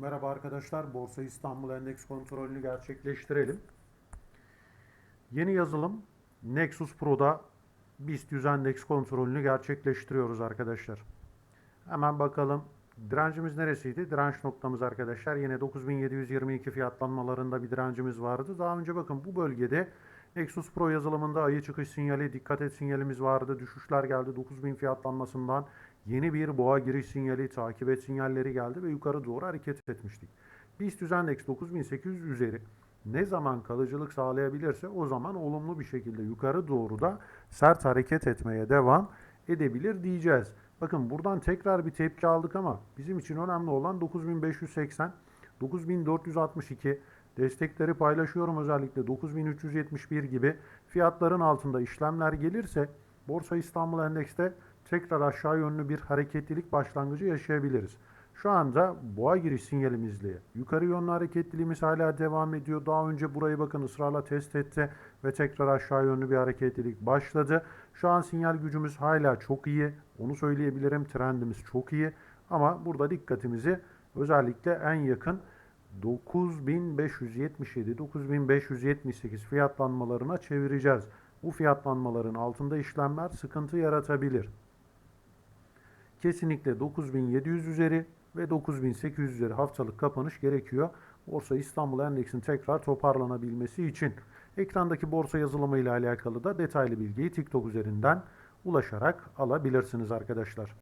Merhaba arkadaşlar. Borsa İstanbul Endeks kontrolünü gerçekleştirelim. Yeni yazılım Nexus Pro'da BIST 100 Endeks kontrolünü gerçekleştiriyoruz arkadaşlar. Hemen bakalım. Direncimiz neresiydi? Direnç noktamız arkadaşlar. Yine 9722 fiyatlanmalarında bir direncimiz vardı. Daha önce bakın bu bölgede Nexus Pro yazılımında ayı çıkış sinyali, dikkat et sinyalimiz vardı. Düşüşler geldi. 9000 fiyatlanmasından yeni bir boğa giriş sinyali, takip et sinyalleri geldi ve yukarı doğru hareket etmiştik. BIST 100 endeks 9800 üzeri ne zaman kalıcılık sağlayabilirse o zaman olumlu bir şekilde yukarı doğru da sert hareket etmeye devam edebilir diyeceğiz. Bakın buradan tekrar bir tepki aldık ama bizim için önemli olan 9580, 9462 destekleri paylaşıyorum özellikle 9371 gibi fiyatların altında işlemler gelirse Borsa İstanbul Endeks'te tekrar aşağı yönlü bir hareketlilik başlangıcı yaşayabiliriz. Şu anda boğa giriş sinyalimizle yukarı yönlü hareketliliğimiz hala devam ediyor. Daha önce burayı bakın ısrarla test etti ve tekrar aşağı yönlü bir hareketlilik başladı. Şu an sinyal gücümüz hala çok iyi. Onu söyleyebilirim. Trendimiz çok iyi. Ama burada dikkatimizi özellikle en yakın 9577 9578 fiyatlanmalarına çevireceğiz. Bu fiyatlanmaların altında işlemler sıkıntı yaratabilir. Kesinlikle 9700 üzeri ve 9800 üzeri haftalık kapanış gerekiyor. Borsa İstanbul Endeks'in tekrar toparlanabilmesi için. Ekrandaki borsa yazılımı ile alakalı da detaylı bilgiyi TikTok üzerinden ulaşarak alabilirsiniz arkadaşlar.